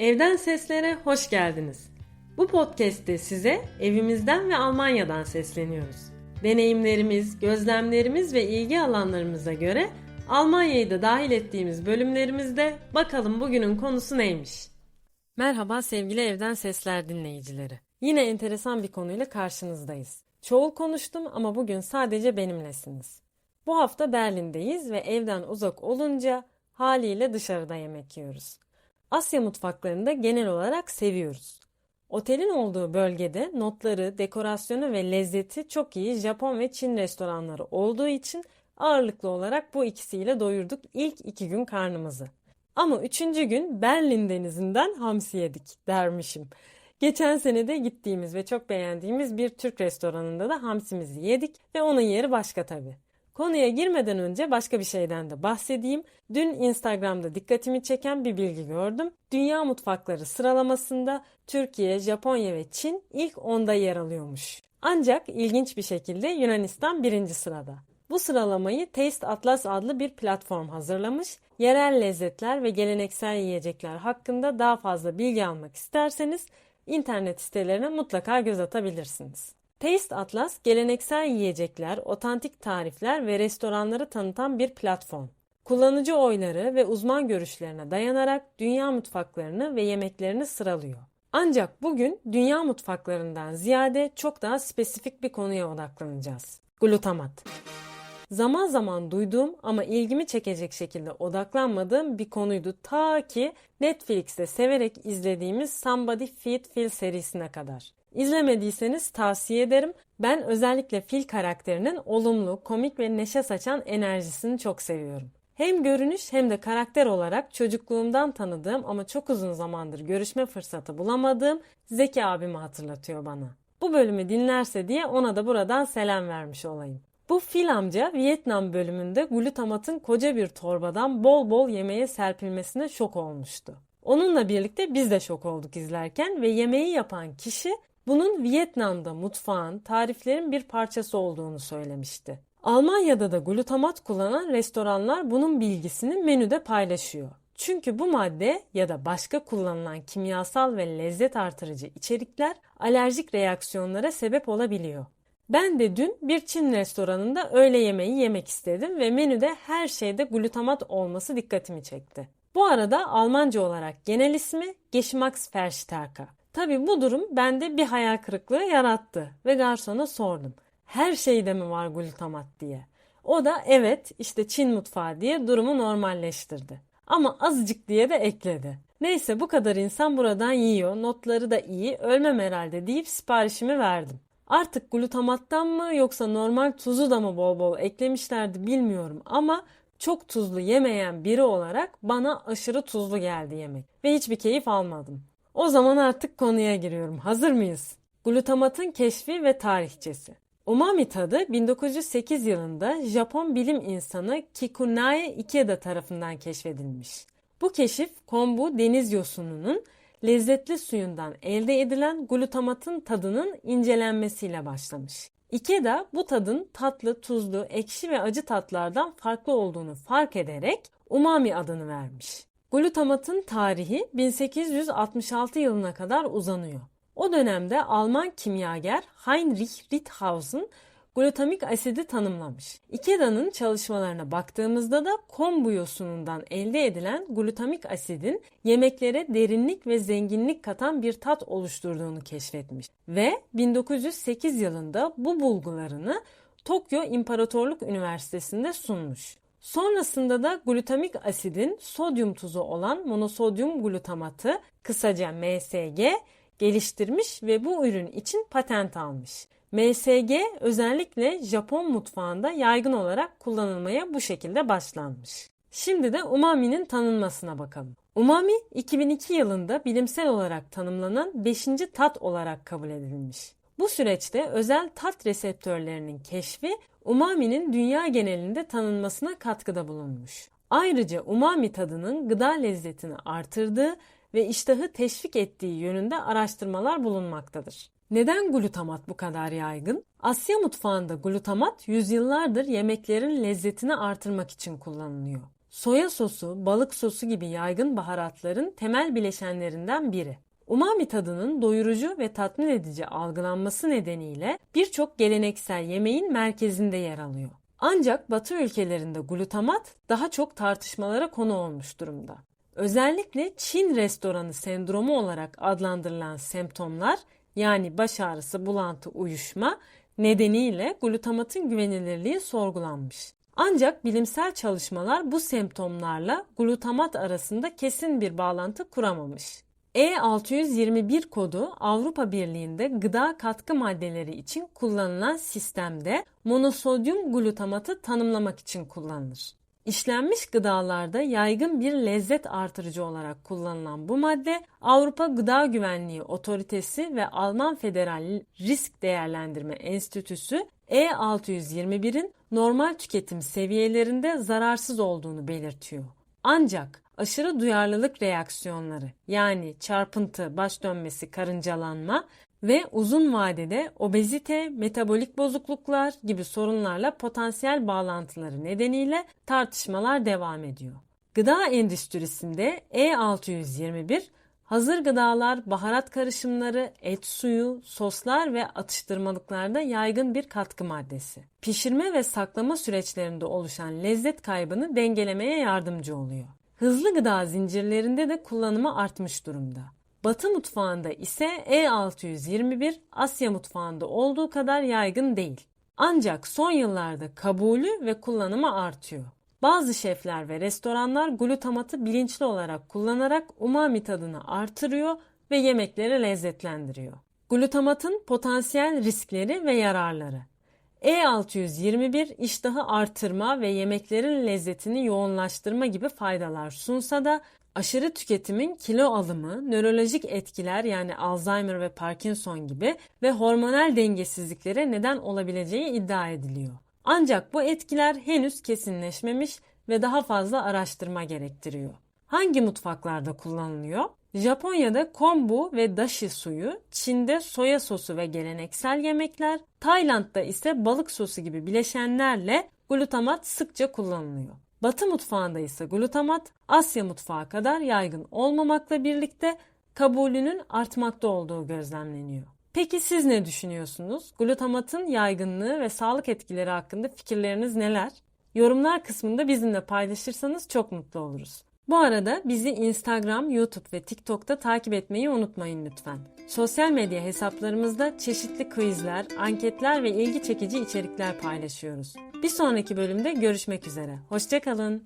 Evden Seslere hoş geldiniz. Bu podcast'te size evimizden ve Almanya'dan sesleniyoruz. Deneyimlerimiz, gözlemlerimiz ve ilgi alanlarımıza göre Almanya'yı da dahil ettiğimiz bölümlerimizde bakalım bugünün konusu neymiş? Merhaba sevgili Evden Sesler dinleyicileri. Yine enteresan bir konuyla karşınızdayız. Çoğul konuştum ama bugün sadece benimlesiniz. Bu hafta Berlin'deyiz ve evden uzak olunca haliyle dışarıda yemek yiyoruz. Asya mutfaklarını da genel olarak seviyoruz. Otelin olduğu bölgede notları, dekorasyonu ve lezzeti çok iyi Japon ve Çin restoranları olduğu için ağırlıklı olarak bu ikisiyle doyurduk ilk iki gün karnımızı. Ama üçüncü gün Berlin denizinden hamsi yedik dermişim. Geçen sene de gittiğimiz ve çok beğendiğimiz bir Türk restoranında da hamsimizi yedik ve onun yeri başka tabii. Konuya girmeden önce başka bir şeyden de bahsedeyim. Dün Instagram'da dikkatimi çeken bir bilgi gördüm. Dünya mutfakları sıralamasında Türkiye, Japonya ve Çin ilk onda yer alıyormuş. Ancak ilginç bir şekilde Yunanistan birinci sırada. Bu sıralamayı Taste Atlas adlı bir platform hazırlamış. Yerel lezzetler ve geleneksel yiyecekler hakkında daha fazla bilgi almak isterseniz internet sitelerine mutlaka göz atabilirsiniz. Taste Atlas, geleneksel yiyecekler, otantik tarifler ve restoranları tanıtan bir platform. Kullanıcı oyları ve uzman görüşlerine dayanarak dünya mutfaklarını ve yemeklerini sıralıyor. Ancak bugün dünya mutfaklarından ziyade çok daha spesifik bir konuya odaklanacağız. Glutamat. Zaman zaman duyduğum ama ilgimi çekecek şekilde odaklanmadığım bir konuydu ta ki Netflix'te severek izlediğimiz Somebody Feed Phil serisine kadar. İzlemediyseniz tavsiye ederim. Ben özellikle Phil karakterinin olumlu, komik ve neşe saçan enerjisini çok seviyorum. Hem görünüş hem de karakter olarak çocukluğumdan tanıdığım ama çok uzun zamandır görüşme fırsatı bulamadığım Zeki abimi hatırlatıyor bana. Bu bölümü dinlerse diye ona da buradan selam vermiş olayım. Bu fil amca Vietnam bölümünde glutamatın koca bir torbadan bol bol yemeğe serpilmesine şok olmuştu. Onunla birlikte biz de şok olduk izlerken ve yemeği yapan kişi bunun Vietnam'da mutfağın, tariflerin bir parçası olduğunu söylemişti. Almanya'da da glutamat kullanan restoranlar bunun bilgisini menüde paylaşıyor. Çünkü bu madde ya da başka kullanılan kimyasal ve lezzet artırıcı içerikler alerjik reaksiyonlara sebep olabiliyor. Ben de dün bir Çin restoranında öğle yemeği yemek istedim ve menüde her şeyde glutamat olması dikkatimi çekti. Bu arada Almanca olarak genel ismi Geschmacksverstärker. Tabi bu durum bende bir hayal kırıklığı yarattı ve garsona sordum. Her şeyde mi var glutamat diye. O da evet işte Çin mutfağı diye durumu normalleştirdi. Ama azıcık diye de ekledi. Neyse bu kadar insan buradan yiyor, notları da iyi, ölmem herhalde deyip siparişimi verdim. Artık glutamattan mı yoksa normal tuzu da mı bol bol eklemişlerdi bilmiyorum ama çok tuzlu yemeyen biri olarak bana aşırı tuzlu geldi yemek ve hiçbir keyif almadım. O zaman artık konuya giriyorum. Hazır mıyız? Glutamatın keşfi ve tarihçesi. Umami tadı 1908 yılında Japon bilim insanı Kikunae Ikeda tarafından keşfedilmiş. Bu keşif kombu deniz yosununun lezzetli suyundan elde edilen glutamatın tadının incelenmesiyle başlamış. Ikeda bu tadın tatlı, tuzlu, ekşi ve acı tatlardan farklı olduğunu fark ederek umami adını vermiş. Glutamatın tarihi 1866 yılına kadar uzanıyor. O dönemde Alman kimyager Heinrich Ritthausen glutamik asidi tanımlamış. Ikeda'nın çalışmalarına baktığımızda da kombu yosunundan elde edilen glutamik asidin yemeklere derinlik ve zenginlik katan bir tat oluşturduğunu keşfetmiş. Ve 1908 yılında bu bulgularını Tokyo İmparatorluk Üniversitesi'nde sunmuş. Sonrasında da glutamik asidin sodyum tuzu olan monosodyum glutamatı kısaca MSG geliştirmiş ve bu ürün için patent almış. MSG özellikle Japon mutfağında yaygın olarak kullanılmaya bu şekilde başlanmış. Şimdi de umami'nin tanınmasına bakalım. Umami 2002 yılında bilimsel olarak tanımlanan 5. tat olarak kabul edilmiş. Bu süreçte özel tat reseptörlerinin keşfi umami'nin dünya genelinde tanınmasına katkıda bulunmuş. Ayrıca umami tadının gıda lezzetini artırdığı ve iştahı teşvik ettiği yönünde araştırmalar bulunmaktadır. Neden glutamat bu kadar yaygın? Asya mutfağında glutamat yüzyıllardır yemeklerin lezzetini artırmak için kullanılıyor. Soya sosu, balık sosu gibi yaygın baharatların temel bileşenlerinden biri. Umami tadının doyurucu ve tatmin edici algılanması nedeniyle birçok geleneksel yemeğin merkezinde yer alıyor. Ancak Batı ülkelerinde glutamat daha çok tartışmalara konu olmuş durumda. Özellikle Çin restoranı sendromu olarak adlandırılan semptomlar yani baş ağrısı, bulantı, uyuşma nedeniyle glutamatın güvenilirliği sorgulanmış. Ancak bilimsel çalışmalar bu semptomlarla glutamat arasında kesin bir bağlantı kuramamış. E621 kodu Avrupa Birliği'nde gıda katkı maddeleri için kullanılan sistemde monosodyum glutamatı tanımlamak için kullanılır. İşlenmiş gıdalarda yaygın bir lezzet artırıcı olarak kullanılan bu madde Avrupa Gıda Güvenliği Otoritesi ve Alman Federal Risk Değerlendirme Enstitüsü E621'in normal tüketim seviyelerinde zararsız olduğunu belirtiyor. Ancak aşırı duyarlılık reaksiyonları yani çarpıntı, baş dönmesi, karıncalanma ve uzun vadede obezite, metabolik bozukluklar gibi sorunlarla potansiyel bağlantıları nedeniyle tartışmalar devam ediyor. Gıda endüstrisinde E621 hazır gıdalar, baharat karışımları, et suyu, soslar ve atıştırmalıklarda yaygın bir katkı maddesi. Pişirme ve saklama süreçlerinde oluşan lezzet kaybını dengelemeye yardımcı oluyor. Hızlı gıda zincirlerinde de kullanımı artmış durumda. Batı mutfağında ise E621 Asya mutfağında olduğu kadar yaygın değil. Ancak son yıllarda kabulü ve kullanımı artıyor. Bazı şefler ve restoranlar glutamatı bilinçli olarak kullanarak umami tadını artırıyor ve yemekleri lezzetlendiriyor. Glutamatın potansiyel riskleri ve yararları. E621 iştahı artırma ve yemeklerin lezzetini yoğunlaştırma gibi faydalar sunsa da aşırı tüketimin kilo alımı, nörolojik etkiler yani Alzheimer ve Parkinson gibi ve hormonal dengesizliklere neden olabileceği iddia ediliyor. Ancak bu etkiler henüz kesinleşmemiş ve daha fazla araştırma gerektiriyor. Hangi mutfaklarda kullanılıyor? Japonya'da kombu ve dashi suyu, Çin'de soya sosu ve geleneksel yemekler, Tayland'da ise balık sosu gibi bileşenlerle glutamat sıkça kullanılıyor. Batı mutfağında ise glutamat Asya mutfağı kadar yaygın olmamakla birlikte kabulünün artmakta olduğu gözlemleniyor. Peki siz ne düşünüyorsunuz? Glutamatın yaygınlığı ve sağlık etkileri hakkında fikirleriniz neler? Yorumlar kısmında bizimle paylaşırsanız çok mutlu oluruz. Bu arada bizi Instagram, YouTube ve TikTok'ta takip etmeyi unutmayın lütfen. Sosyal medya hesaplarımızda çeşitli quizler, anketler ve ilgi çekici içerikler paylaşıyoruz. Bir sonraki bölümde görüşmek üzere. Hoşçakalın.